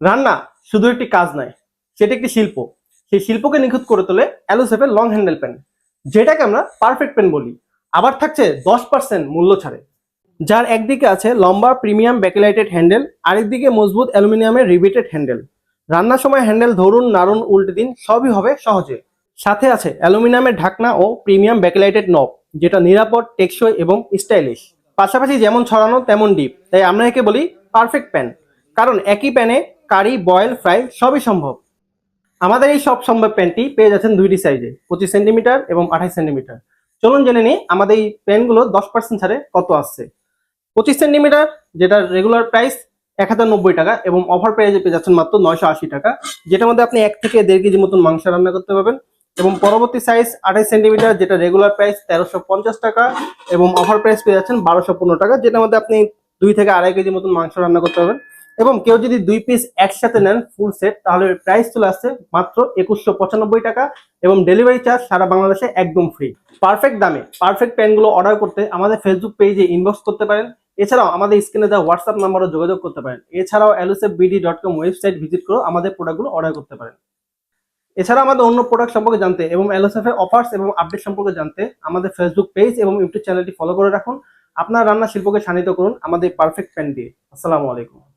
রান্না শুধু একটি কাজ নয়, সেটা একটি শিল্প। সেই শিল্পকে নিখুঁত করে তোলে অ্যালোসেফের লং হ্যান্ডেল পেন যেটাকে আমরা পারফেক্ট পেন বলি। আবার থাকছে দশ পার্সেন্ট মূল্য ছাড়ে। যার একদিকে আছে লম্বা প্রিমিয়াম ব্যাকেলাইটেড হ্যান্ডেল আরেকদিকে মজবুত অ্যালুমিনিয়ামের রিবেটেড হ্যান্ডেল রান্নার সময় হ্যান্ডেল ধরুন, নাড়ুন, উল্টে দিন, সবই হবে সহজে। সাথে আছে অ্যালুমিনিয়ামের ঢাকনা ও প্রিমিয়াম ব্যাকেলাইটেড নব যেটা নিরাপদ, টেকসই এবং স্টাইলিশ পাশাপাশি যেমন ছড়ানো তেমন ডিপ তাই আমরা একে বলি পারফেক্ট প্যান কারণ একই প্যানে কারি, বয়েল, ফ্রাই সবই সম্ভব। আমাদের এই সব সম্ভব প্যান্টটি পেয়ে যাচ্ছেন দুইটি সাইজে, পঁচিশ সেন্টিমিটার এবং আঠাশ সেন্টিমিটার। চলুন জেনে নিই আমাদের এই প্যান্টগুলো দশ পার্সেন্ট ছাড়ে কত আসছে। পঁচিশ সেন্টিমিটার, যেটা রেগুলার প্রাইস এক হাজার নব্বই টাকা এবং অফার প্রাইজে পেয়ে যাচ্ছেন মাত্র নয়শো আশি টাকা, যেটার মধ্যে আপনি এক থেকে দেড় কেজি মতন মাংস রান্না করতে পারবেন এবং পরবর্তী সাইজ আঠাশ সেন্টিমিটার, যেটা রেগুলার প্রাইস তেরোশো পঞ্চাশ টাকা এবং অফার প্রাইস পেয়ে যাচ্ছেন বারোশো পনেরো টাকা, যেটার মধ্যে আপনি দুই থেকে আড়াই কেজি মতন মাংস রান্না করতে পারবেন। এবং কেউ যদি দুই পিস একসাথে নেন ফুল সেট তাহলে প্রাইস চলে আসছে মাত্র একুশশো পঁচানব্বই টাকা এবং ডেলিভারি চার্জ সারা বাংলাদেশে একদম ফ্রি পারফেক্ট দামে পারফেক্ট প্যান্টগুলো অর্ডার করতে আমাদের ফেসবুক পেজে ইনবক্স করতে পারেন। এছাড়াও আমাদের স্ক্রিনে দেওয়া হোয়াটসঅ্যাপ নাম্বারও যোগাযোগ করতে পারেন। এছাড়াও অ্যালোসেফ BD dot com website visit করেও আমাদের প্রোডাক্টগুলো অর্ডার করতে পারেন। এছাড়া আমাদের অন্য প্রোডাক্ট সম্পর্কে জানতে এবং এলএসএফ এর অফার্স এবং আপডেট সম্পর্কে জানতে আমাদের ফেসবুক পেজ এবং ইউটিউব চ্যানেলটি ফলো করে রাখুন। আপনার রান্না শিল্পকে শানিত করুন আমাদের পারফেক্ট প্যান দিয়ে। আসসালামু আলাইকুম।